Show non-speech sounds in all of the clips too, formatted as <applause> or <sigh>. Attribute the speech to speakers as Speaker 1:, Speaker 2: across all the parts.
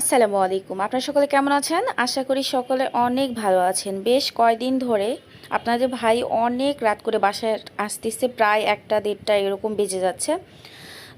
Speaker 1: আসসালামু আলাইকুম। আপনারা সকলে কেমন আছেন? আশা করি সকলে অনেক ভালো আছেন। বেশ কয়দিন ধরে আপনাদের ভাই অনেক রাত করে বাসায় আসতেছে, প্রায় একটা দেড়টা এরকম বেজে যাচ্ছে।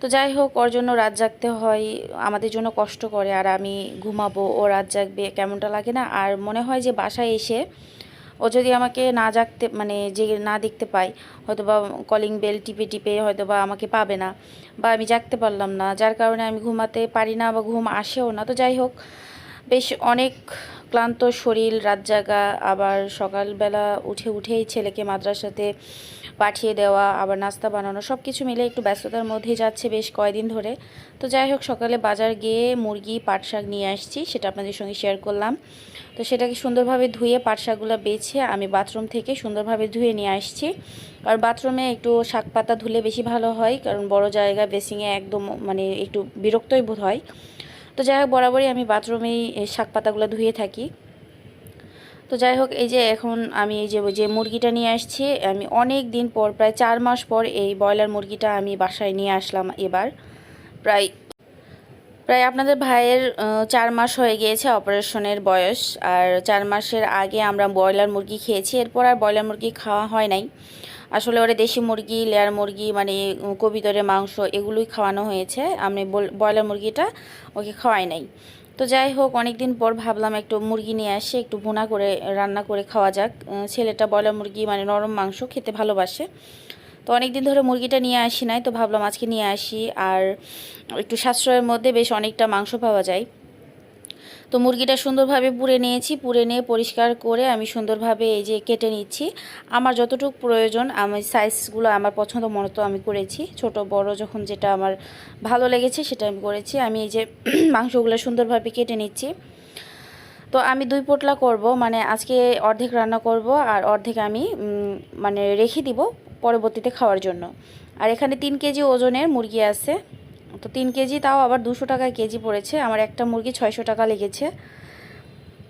Speaker 1: তো যাই হোক, ওর জন্য রাত জাগতে হয়, আমাদের জন্য কষ্ট করে, আর আমি ঘুমাবো, ও রাত জাগবে, কেমনটা লাগে না? আর মনে হয় যে বাসায় এসে ও যদি আমাকে না জাগতে মানে যে না দেখতে পাই হয়তো বা কলিং বেল টিপে টিপে হয়তো বা আমাকে পাবে না বা আমি জাগতে পারলাম না, যার কারণে আমি ঘুমাতে পারি না বা ঘুম আসেও না। তো যাই হোক, বেশ অনেক ক্লান্ত শরীর, রাত জাগা, আবার সকালবেলা উঠে উঠেই ছেলেকে মাদ্রাসাতে পাঠিয়ে দেওয়া, আবার নাস্তা বানানো সব কিছু মিলে একটু ব্যস্ততার মধ্যে যাচ্ছে বেশ কয়দিন ধরে। তো যাই হোক, সকালে বাজার গিয়ে মুরগি পাট শাক নিয়ে আসছি, সেটা আপনাদের সঙ্গে শেয়ার করলাম। তো সেটাকে সুন্দরভাবে ধুয়ে পাট শাকগুলো বেছে আমি বাথরুম থেকে সুন্দরভাবে ধুয়ে নিয়ে আসছি। আর বাথরুমে একটু শাক পাতা ধুলে বেশি ভালো হয়, কারণ বড় জায়গা বেসিংয়ে একদম মানে একটু বিরক্তই বোধ হয়। তো যাই হোক, বরাবরই আমি বাথরুমেই শাক পাতাগুলো ধুয়ে থাকি। তো যাই হোক, এই যে এখন আমি এই যে যে মুরগিটা নিয়ে আসছি, আমি অনেক দিন পর, প্রায় চার মাস পর এই ব্রয়লার মুরগিটা আমি বাসায় নিয়ে আসলাম এবার। প্রায় প্রায় আপনাদের ভাইয়ের চার মাস হয়ে গিয়েছে অপারেশনের বয়স, আর চার মাসের আগে আমরা ব্রয়লার মুরগি খেয়েছি, এরপর আর ব্রয়লার মুরগি খাওয়া হয় নাই। আসলে ওরা দেশি মুরগি, লেয়ার মুরগি মানে কবিতরের মাংস এগুলোই খাওয়ানো হয়েছে। আমি ব্রয়লার মুরগিটা ওকে খাওয়াই নাই। তো যাই হোক অনেক দিন পর ভাবলাম একটু মুরগি নিয়ে আসি, একটু ভুনা করে, রান্না করে খাওয়া যাক। ছেলেটা ব্রয়লার মুরগি মানে নরম মাংস খেতে ভালোবাসে। তো অনেক দিন ধরে মুরগিটা নিয়ে আসি নাই, তো ভাবলাম আজকে নিয়ে আসি। আর একটু সাশ্রয়ের মধ্যে বেশ অনেকটা মাংস পাওয়া যায়। তো মুরগিটা সুন্দরভাবে পুড়ে নিয়েছি, পুড়ে নিয়ে পরিষ্কার করে আমি সুন্দরভাবে এই যে কেটে নিচ্ছি। আমার যতটুকু প্রয়োজন, আমি সাইজগুলো আমার পছন্দ মতো আমি করেছি। ছোট, বড় যখন যেটা আমার ভালো লেগেছে সেটা আমি করেছি। আমি এই যে <clears throat> মাংসগুলো সুন্দরভাবে কেটে নিচ্ছি। তো আমি দুই পোটলা করব মানে আজকে অর্ধেক রান্না করব আর অর্ধেক আমি মানে রেখে দিব পরবর্তীতে খাওয়ার জন্য। আর এখানে তিন কেজি ওজনের মুরগি আছে। তো তিন কেজি তাও আবার দুশো টাকায় কেজি পড়েছে। আমার একটা মুরগি ছয়শো টাকা লেগেছে।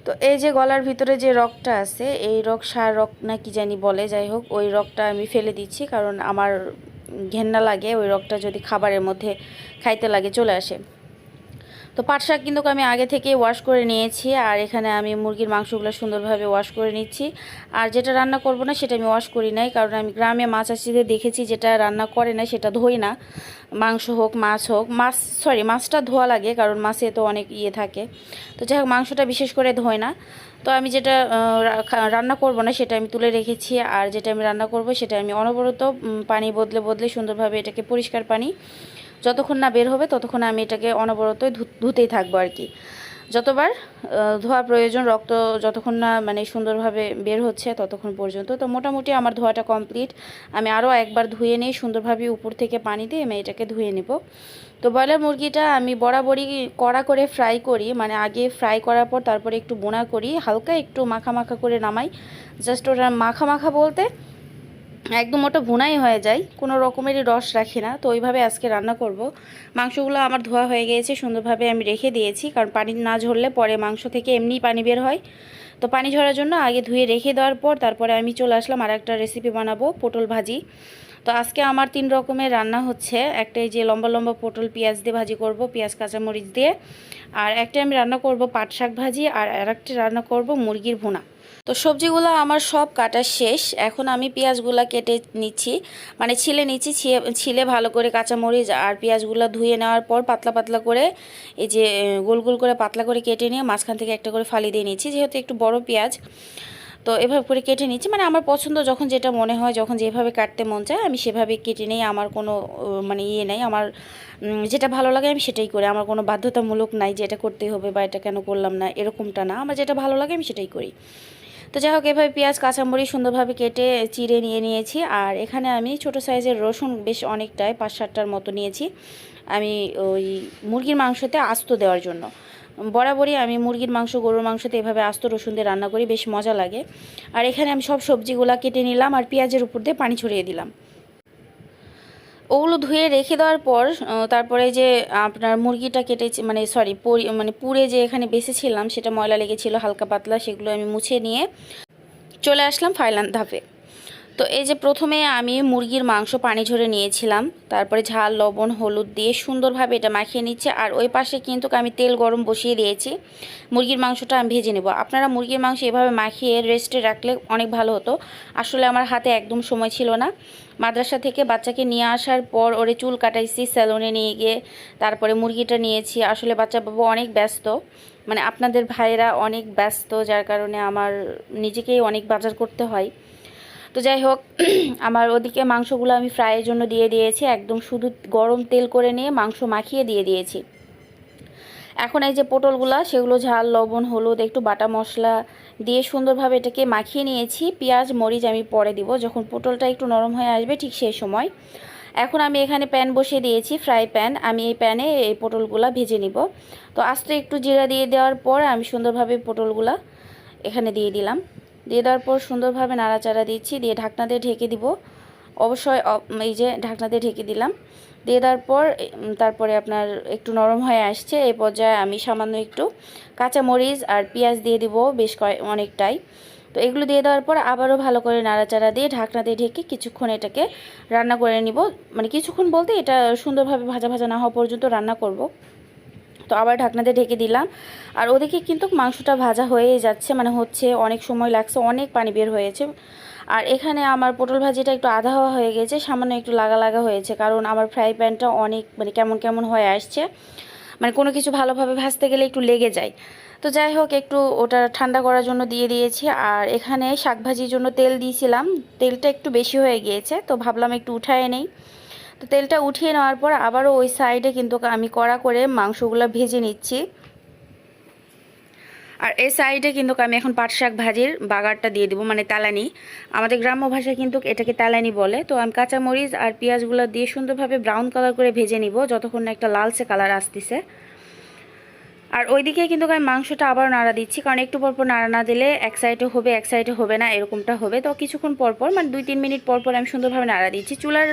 Speaker 1: তো এই যে গলার ভিতরে যে রকটা আছে, এই রক সার রক না কি জানি বলে, যাই হোক, ওই রকটা আমি ফেলে দিচ্ছি কারণ আমার ঘেন্না লাগে, ওই রকটা যদি খাবারের মধ্যে খাইতে লাগে চলে আসে। তো পাট শাক কিন্তু আমি আগে থেকে ওয়াশ করে নিয়েছি, আর এখানে আমি মুরগির মাংসগুলো সুন্দরভাবে ওয়াশ করে নিচ্ছি। আর যেটা রান্না করব না, সেটা আমি ওয়াশ করি নাই, কারণ আমি গ্রামে মাছ চাষিদের দেখেছি যেটা রান্না করে না, সেটা ধোই না। মাংস হোক, মাছ হোক, মাছ সরি মাছটা ধোয়া লাগে, কারণ মাছে তো অনেক ইয়ে থাকে। তো যাই হোক, মাংসটা বিশেষ করে ধোয় না। তো আমি যেটা রান্না করব না, সেটা আমি তুলে রেখেছি, আর যেটা আমি রান্না করব, সেটা আমি অনবরত পানি বদলে বদলে সুন্দরভাবে এটাকে পরিষ্কার পানি যতক্ষণ না বের হবে, ততক্ষণ আমি এটাকে অনবরতই ধুতেই থাকব আর কি। যতবার ধোয়া প্রয়োজন, রক্ত যতক্ষণ না মানে সুন্দরভাবে বের হচ্ছে ততক্ষণ পর্যন্ত। তো মোটামুটি আমার ধোয়াটা কমপ্লিট। আমি আরও একবার ধুয়ে নিই, সুন্দরভাবে উপর থেকে পানি দিয়ে আমি এটাকে ধুয়ে নেব। তো ব্রয়লার মুরগিটা আমি বরাবরই কড়া করে ফ্রাই করি মানে আগে ফ্রাই করার পর তারপরে একটু বোনা করি, হালকা একটু মাখা মাখা করে নামাই। জাস্ট ওটা মাখা মাখা বলতে একদম ওটা ভুনাই হয়ে যায়, কোনো রকমেরই রস রাখি না। তো ওইভাবে আজকে রান্না করব। মাংসগুলো আমার ধোয়া হয়ে গিয়েছে, সুন্দরভাবে আমি রেখে দিয়েছি, কারণ পানি না ঝরলে পরে মাংস থেকে এমনিই পানি বের হয়। তো পানি ঝরার জন্য আগে ধুয়ে রেখে দেওয়ার পর তারপরে আমি চলে আসলাম আর একটা রেসিপি বানাবো, পটল ভাজি। তো আজকে আমার তিন রকমের রান্না হচ্ছে, একটা যে লম্বা লম্বা পটল পেঁয়াজ দিয়ে ভাজি করব, পেঁয়াজ, কাঁচামরিচ দিয়ে। আর একটা আমি রান্না করব পাট শাক ভাজি, আর আরেকটা রান্না করব মুরগির ভুনা। তো সবজিগুলো আমার সব কাটা শেষ। এখন আমি পেঁয়াজগুলো কেটে নিচ্ছি। মানে ছিলে নিচ্ছি ছিলে ভালো করে কাঁচামরিচ আর পেঁয়াজগুলো ধুয়ে নেওয়ার পর পাতলা পাতলা করে এই যে গোল গোল করে পাতলা করে কেটে নিয়ে মাঝখান থেকে একটা করে ফালি দিয়ে নিচ্ছি, যেহেতু একটু বড় পেঁয়াজ। তো এভাবে করে কেটে নিচ্ছি। মানে আমার পছন্দ যখন যেটা মনে হয়, যখন যেভাবে কাটতে মন চায়, আমি সেভাবে কেটে নিই। আমার কোনো মানে ইয়ে নেই। আমার যেটা ভালো লাগে আমি সেটাই করি। আমার কোনো বাধ্যতামূলক নাই যে এটা করতেই হবে বা এটা কেন করলাম না, এরকমটা না। আমার যেটা ভালো লাগে আমি সেটাই করি। তো যাই হোক, এভাবে পেঁয়াজ, কাঁচামরিচ সুন্দরভাবে কেটে চিড়ে নিয়ে নিয়েছি। আর এখানে আমি ছোট সাইজের রসুন বেশ অনেকটাই, পাঁচ সাতটার মতো নিয়েছি আমি ওই মুরগির মাংসতে আস্ত দেওয়ার জন্য। বরাবরই আমি মুরগির মাংস, গরুর মাংসতে এভাবে আস্ত রসুন দিয়ে রান্না করি, বেশ মজা লাগে। আর এখানে আমি সব সবজিগুলা কেটে নিলাম আর পেঁয়াজের উপর দিয়ে পানি ছড়িয়ে দিলাম। ওগুলো ধুয়ে রেখে দেওয়ার পর তারপরে যে আপনার মুরগিটা কেটেছে মানে সরি পরি মানে পুড়ে যে এখানে বেসেছিলাম সেটা ময়লা লেগেছিল, হালকা পাতলা, সেগুলো আমি মুছে নিয়ে চলে আসলাম ফাইলান ধাপে। তো এই যে প্রথমে আমি মুরগির মাংস পানি ঝরে নিয়েছিলাম, তারপরে ঝাল, লবণ, হলুদ দিয়ে সুন্দরভাবে এটা মাখিয়ে নিচ্ছে, আর ওই পাশে কিন্তু আমি তেল গরম বসিয়ে দিয়েছি। মুরগির মাংসটা আমি ভেজে নেব। আপনারা মুরগির মাংস এভাবে মাখিয়ে রেস্টে রাখলে অনেক ভালো হতো। আসলে আমার হাতে একদম সময় ছিল না। মাদ্রাসা থেকে বাচ্চাকে নিয়ে আসার পর ওরে চুল কাটাইছি, স্যালনে নিয়ে গিয়ে তারপরে মুরগিটা নিয়েছি। আসলে বাচ্চা বাবু অনেক ব্যস্ত। মানে আপনাদের ভাইয়েরা অনেক ব্যস্ত, যার কারণে আমার নিজেকেই অনেক বাজার করতে হয়। তো যাই হোক, <clears throat> আমার ওদিকে মাংসগুলো আমি ফ্রাইয়ের জন্য দিয়ে দিয়েছি। একদম শুধু গরম তেল করে নিয়ে মাংস মাখিয়ে দিয়ে দিয়েছি। এখন এই যে পটলগুলা, সেগুলো ঝাল, লবণ, হলুদ, একটু বাটা মশলা দিয়ে সুন্দরভাবে এটাকে মাখিয়ে নিয়েছি। পেঁয়াজ, মরিচ আমি পরে দিব। যখন পটলটা একটু নরম হয়ে আসবে ঠিক সেই সময়। এখন আমি এখানে প্যান বসিয়ে দিয়েছি, ফ্রাই প্যান। আমি এই প্যানে এই পটলগুলা ভেজে নিব। তো আস্তে একটু জিরা দিয়ে দেওয়ার পর আমি সুন্দরভাবে পটলগুলা এখানে দিয়ে দিলাম। দিয়ে দেওয়ার পর সুন্দরভাবে নাড়াচাড়া দিচ্ছি, দিয়ে ঢাকনা দিয়ে ঢেকে দিব। অবশ্যই এই যে ঢাকনা দিয়ে ঢেকে দিলাম। দিয়ে দেওয়ার পর তারপরে আপনার একটু নরম হয়ে আসছে এই পর্যায়ে আমি সামান্য একটু কাঁচা মরিচ আর পেঁয়াজ দিয়ে দিব বেশ কয়েক অনেকটাই। তো এগুলো দিয়ে দেওয়ার পর আবারও ভালো করে নাড়াচাড়া দিয়ে ঢাকনা দিয়ে ঢেকে কিছুক্ষণ এটাকে রান্না করে নিব। মানে কিছুক্ষণ বলতে এটা সুন্দরভাবে ভাজা ভাজা না হওয়া পর্যন্ত রান্না করব। তো আবার ঢাকনাতে ঢেকে দিলাম। আর ওদিকে কিন্তু মাংসটা ভাজা হয়ে যাচ্ছে মানে হচ্ছে অনেক সময় লাগছে, অনেক পানি বের হয়েছে। আর এখানে আমার পটল ভাজিটা একটু আধা হওয়া হয়ে গেছে, সামান্য একটু লাগা লাগা হয়েছে, কারণ আমার ফ্রাই প্যানটা অনেক মানে কেমন কেমন হয়ে আসছে। মানে কোনো কিছু ভালোভাবে ভাজতে গেলে একটু লেগে যায়। তো যাই হোক, একটু ওটা ঠান্ডা করার জন্য দিয়ে দিয়েছি। আর এখানে শাক ভাজির জন্য তেল দিয়েছিলাম, তেলটা একটু বেশি হয়ে গিয়েছে, তো ভাবলাম একটু উঠায় নেই। তো তেলটা উঠিয়ে নেওয়ার পর আবারও ওই সাইডে কিন্তু আমি কড়া করে মাংসগুলো ভেজে নিচ্ছি। আর এই সাইডে কিন্তু আমি এখন পাট শাক ভাজির বাগারটা দিয়ে দেবো মানে তালানি। আমাদের গ্রাম্য ভাষায় কিন্তু এটাকে তালানি বলে। তো আমি কাঁচামরিচ আর পেঁয়াজগুলো দিয়ে সুন্দরভাবে ব্রাউন কালার করে ভেজে নিব, যতক্ষণ না একটা লালচে কালার আসতেছে। আর ওইদিকে কিন্তু আমি মাংসটা আবার নাড়া দিচ্ছি, কারণ একটু পরপর নাড়া না দিলে এক সাইডে হবে, এক সাইডে হবে না, এরকমটা হবে। তো কিছুক্ষণ পরপর মানে দুই তিন মিনিট পরপর আমি সুন্দরভাবে নাড়া দিচ্ছি। চুলার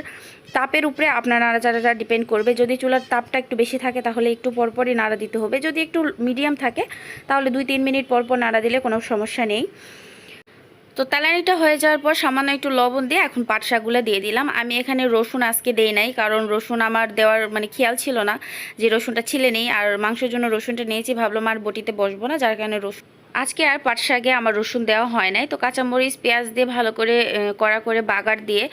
Speaker 1: তাপের উপরে আপনার নাড়াচাড়াটা ডিপেন্ড করবে। যদি চুলার তাপটা একটু বেশি থাকে, তাহলে একটু পরপরই নাড়া দিতে হবে। যদি একটু মিডিয়াম থাকে, তাহলে দুই তিন মিনিট পরপর নাড়া দিলে কোনো সমস্যা নেই। তো তেলানিটা হয়ে যাওয়ার পর সামান্য একটু লবণ দিয়ে এখন পাট শাকগুলো দিয়ে দিলাম। আমি এখানে রসুন আজকে দেই নাই, কারণ রসুন আমার দেওয়ার মানে খেয়াল ছিল না যে রসুনটা ছিলে নেই, আর মাংসের জন্য রসুনটা নিয়েছি, ভাবলাম আর বটিতে বসবো না, যার কারণে রসুন আজকে আর পাট শাকে আমার রসুন দেওয়া হয় নাই। তো কাঁচামরিচ, পেঁয়াজ দিয়ে ভালো করে কড়া করে বাগার দিয়ে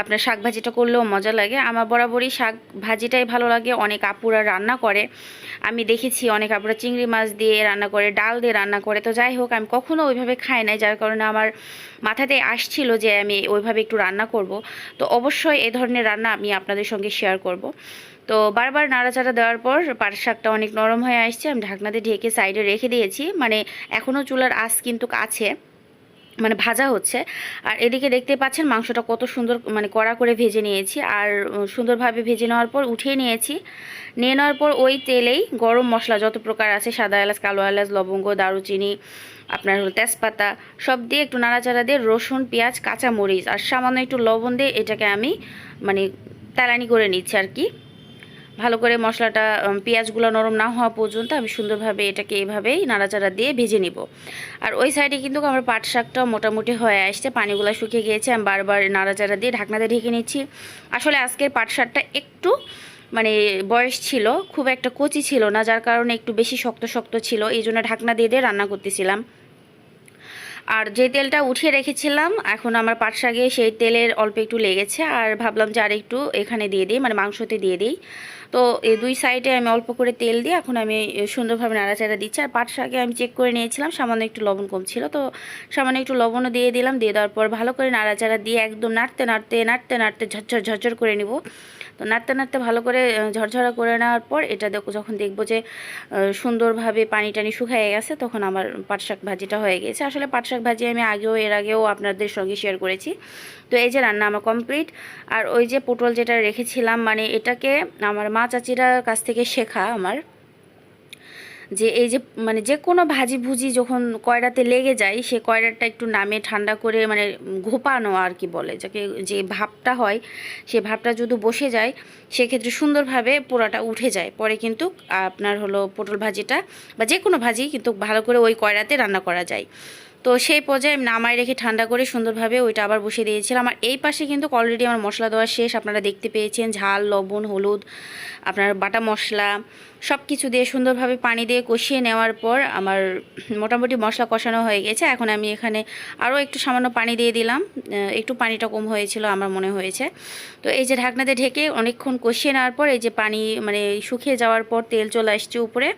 Speaker 1: আপনার শাক ভাজিটা করলেও মজা লাগে। আমার বরাবরই শাক ভাজিটাই ভালো লাগে, অনেক আপুরা রান্না করে। আমি দেখেছি অনেক আপুরা চিংড়ি মাছ দিয়ে রান্না করে, ডাল দিয়ে রান্না করে। তো যাই হোক, আমি কখনও ওইভাবে খাই নাই, যার কারণে আমার মাথাতে আসছিল যে আমি ওইভাবে একটু রান্না করব। তো অবশ্যই এ ধরনের রান্না আমি আপনাদের সঙ্গে শেয়ার করব। তো বারবার নাড়াচাড়া দেওয়ার পর পাট শাকটা অনেক নরম হয়ে আসছে। আমি ঢাকনাতে ঢেকে সাইডে রেখে দিয়েছি। মানে এখনও চুলার আঁচ কিন্তু আছে মানে ভাজা হচ্ছে। আর এদিকে দেখতে পাচ্ছেন মাংসটা কত সুন্দর মানে কড়া করে ভেজে নিয়েছি। আর সুন্দরভাবে ভেজে নেওয়ার পর উঠিয়ে নিয়েছি। নিয়ে নেওয়ার পর ওই তেলেই গরম মশলা যত প্রকার আছে, সাদা এলাচ, কালো এলাচ, লবঙ্গ, দারুচিনি, আপনার হলো তেজপাতা, সব দিয়ে একটু নাড়াচাড়া দিয়ে রসুন, পেঁয়াজ কাঁচা মরিচ আর সামান্য একটু লবণ দিয়ে এটাকে আমি মানে তেলানি করে নিচ্ছি আর কি। ভালো করে মশলাটা পেঁয়াজগুলো নরম না হওয়া পর্যন্ত আমি সুন্দরভাবে এটাকে এভাবেই নাড়াচাড়া দিয়ে ভেজে নিব। আর ওই সাইডে কিন্তু আমার পাট শাকটা মোটামুটি হয়ে আসছে, পানিগুলো শুকিয়ে গিয়েছে, আমি বারবার নাড়াচাড়া দিয়ে ঢাকনাতে ঢেকে নিচ্ছি। আসলে আজকের পাট শাকটা একটু মানে বয়স ছিল, খুব একটা কচি ছিল না, যার কারণে একটু বেশি শক্ত শক্ত ছিল, এই জন্য ঢাকনা দিয়ে দিয়ে রান্না করতেছিলাম। আর যে তেলটা উঠিয়ে রেখেছিলাম, এখন আমার পাট শাকে সেই তেলের অল্প একটু লেগেছে, আর ভাবলাম যে আর একটু এখানে দিয়ে দিই মানে মাংসতে দিয়ে দিই। তো এই দুই সাইডে আমি অল্প করে তেল দিয়ে এখন আমি সুন্দরভাবে নাড়াচাড়া দিচ্ছি। আর পাট শাকে আমি চেক করে নিয়েছিলাম, সামান্য একটু লবণ কম ছিল, তো সামান্য একটু লবণও দিয়ে দিলাম, দিয়ে দেওয়ার পর ভালো করে নাড়াচাড়া দিয়ে একদম নাড়তে নাড়তে নাড়তে নাড়তে ঝরঝর ঝরঝর করে নিব। তো নাড়তে নাড়তে ভালো করে ঝরঝরা করে নেওয়ার পর এটা দেখো, যখন দেখব যে সুন্দরভাবে পানি টানি শুকায় গেছে, তখন আমার পাট শাক ভাজিটা হয়ে গেছে। আসলে পাট শাক ভাজি আমি আগেও, এর আগেও আপনাদের সঙ্গে শেয়ার করেছি। তো এই যে রান্না আমার কমপ্লিট আর ওই যে পটল যেটা রেখেছিলাম মানে এটাকে আমার মা চাচিরার কাছ থেকে শেখা আমার। যে এই যে মানে যে কোনো ভাজি ভুজি যখন কয়রাতে লেগে যায়, সে কয়রাটা একটু নামে ঠান্ডা করে মানে ঘোপানো আর কি বলে, যাকে যে ভাবটা হয়, সে ভাবটা যদি বসে যায়, সেক্ষেত্রে সুন্দরভাবে পোড়াটা উঠে যায়। পরে কিন্তু আপনার হলো পটল ভাজিটা বা যে কোনো ভাজি কিন্তু ভালো করে ওই কয়রাতে রান্না করা যায়। তো সেই পর্যায়ে নামায় রেখে ঠান্ডা করে সুন্দরভাবে ওইটা আবার বসিয়ে দিয়েছিলাম। আর এই পাশে কিন্তু অলরেডি আমার মশলা দেওয়া শেষ। আপনারা দেখতে পেয়েছেন ঝাল, লবণ, হলুদ, আপনার বাটা মশলা সব কিছু দিয়ে সুন্দরভাবে পানি দিয়ে কষিয়ে নেওয়ার পর আমার মোটামুটি মশলা কষানো হয়ে গেছে। এখন আমি এখানে আরও একটু সামান্য পানি দিয়ে দিলাম। একটু পানিটা কম হয়েছিল আমার মনে হয়েছে। তো এই যে ঢাকনাতে ঢেকে অনেকক্ষণ কষিয়ে নেওয়ার পর এই যে পানি মানে শুকিয়ে যাওয়ার পর তেল চলে আসছে উপরে।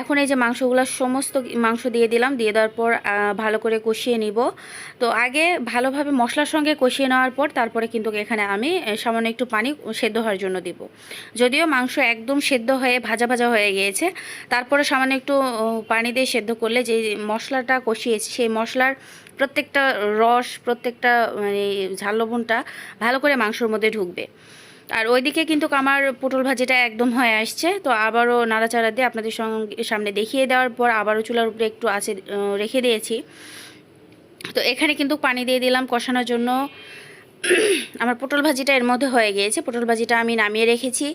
Speaker 1: এখন এই যে মাংসগুলো সমস্ত মাংস দিয়ে দিলাম, দিয়ে দেওয়ার পর ভালো করে কষিয়ে নিব। তো আগে ভালোভাবে মশলার সঙ্গে কষিয়ে নেওয়ার পর, তারপরে কিন্তু এখানে আমি সামান্য একটু পানি সেদ্ধ হওয়ার জন্য দিব। যদিও মাংস একদম সেদ্ধ হয়ে ভাজা ভাজা হয়ে গিয়েছে, তারপরে সামান্য একটু পানি দিয়ে সেদ্ধ করলে যে মশলাটা কষিয়েছি, সেই মশলার প্রত্যেকটা রস, প্রত্যেকটা মানে ঝাল লবণটা ভালো করে মাংসর মধ্যে ঢুকবে। আর ওইদিকে কিন্তু আমার পটল ভাজিটা একদম হয়ে আসছে। তো আবারও নাড়াচাড়া দিয়ে আপনাদের সঙ্গে সামনে দেখিয়ে দেওয়ার পর আবারও চুলার উপরে একটু আছে রেখে দিয়েছি। তো এখানে কিন্তু পানি দিয়ে দিলাম কষানোর জন্য। আমার পটল ভাজিটা এর মধ্যে হয়ে গিয়েছে। পটল ভাজিটা আমি নামিয়ে রেখেছি।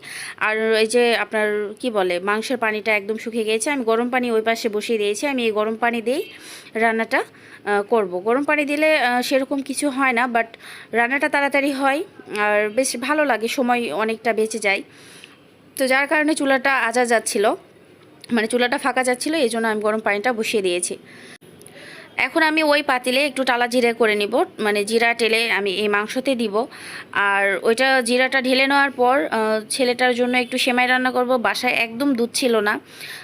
Speaker 1: আর এই যে আপনার কি বলে, মাংসের পানিটা একদম শুকিয়ে গিয়েছে। আমি গরম পানি ওই পাশে বসিয়ে দিয়েছি। আমি এই গরম পানি দিয়েই রান্নাটা করব। গরম পানি দিলে সেরকম কিছু হয় না, বাট রান্নাটা তাড়াতাড়ি হয়। আর বেশ ভালো লাগে, সময় অনেকটা বেঁচে যায়। তো যার কারণে চুলাটা আজা যাচ্ছিল মানে চুলাটা ফাঁকা যাচ্ছিল, এই জন্য আমি গরম পানিটা বসিয়ে দিয়েছি। এখন আমি ওই পাতিলে একটু টালা জিরে করে নিব। মানে জিরা টেলে আমি এই মাংসতে দিব। আর ওইটা জিরাটা ঢেলে নেওয়ার পর ছেলেটার জন্য একটু সেমাই রান্না করব। বাসায় একদম দুধ ছিল না।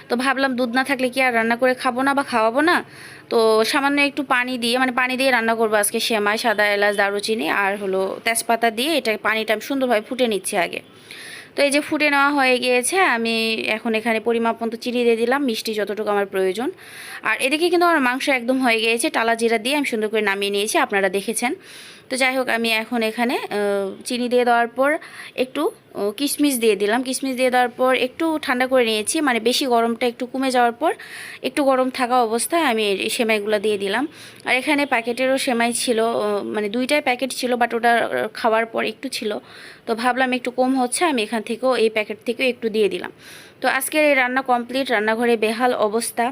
Speaker 1: তো ভাবলাম দুধ না থাকলে কি আর রান্না করে খাব না বা খাওয়াবো না? তো সামান্য একটু পানি দিয়ে মানে পানি দিয়ে রান্না করব আজকে সেমাই, সাদা এলাচ, দারুচিনি আর হলো তেজপাতা দিয়ে এটা পানিটা আমি সুন্দরভাবে ফুটে নিচ্ছি আগে। তো এই যে ফুটে নেওয়া হয়ে গিয়েছে, আমি এখন এখানে পরিমাপ মতো চিনি দিয়ে দিলাম, মিষ্টি যতটুকু আমার প্রয়োজন। আর এদিকে কিন্তু আমার মাংস একদম হয়ে গিয়েছে, টালা জিরা দিয়ে আমি সুন্দর করে নামিয়ে নিয়েছি, আপনারা দেখেছেন। তো যাই হোক, আমি এখন এখানে চিনি দিয়ে দেওয়ার পর একটু কিশমিশ দিয়ে দিলাম। কিশমিশ দিয়ে দেওয়ার পর একটু ঠান্ডা করে নিয়েছি মানে বেশি গরমটা একটু কমে যাওয়ার পর একটু গরম থাকা অবস্থায় আমি সেমাইগুলো দিয়ে দিলাম। আর এখানে প্যাকেটেরও সেমাই ছিল মানে দুইটাই প্যাকেট ছিল, বাট ওটা খাওয়ার পর একটু ছিল। তো ভাবলাম একটু কম হচ্ছে, আমি এখান থেকেও, এই প্যাকেট থেকেও একটু দিয়ে দিলাম। তো আজকের এই রান্না কমপ্লিট, রান্নাঘরে বেহাল অবস্থা।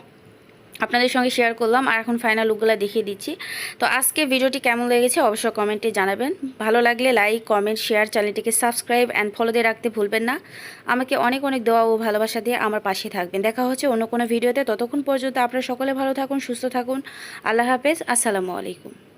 Speaker 1: আপনাদের সঙ্গে শেয়ার করলাম, আর এখন ফাইনাল লুকগুলো দেখিয়ে দিচ্ছি। তো আজকে ভিডিওটি কেমন লেগেছে অবশ্যই কমেন্টে জানাবেন। ভালো লাগলে লাইক কমেন্ট শেয়ার চ্যানেলটিকে সাবস্ক্রাইব অ্যান্ড ফলো দিয়ে রাখতে ভুলবেন না। আমাকে অনেক অনেক দোয়া ও ভালোবাসা দিয়ে আমার পাশে থাকবেন। দেখা হচ্ছে অন্য কোনো ভিডিওতে ততক্ষণ পর্যন্ত আপনারা সকলে ভালো থাকুন, সুস্থ থাকুন। আল্লাহ হাফেজ। আসসালামু আলাইকুম।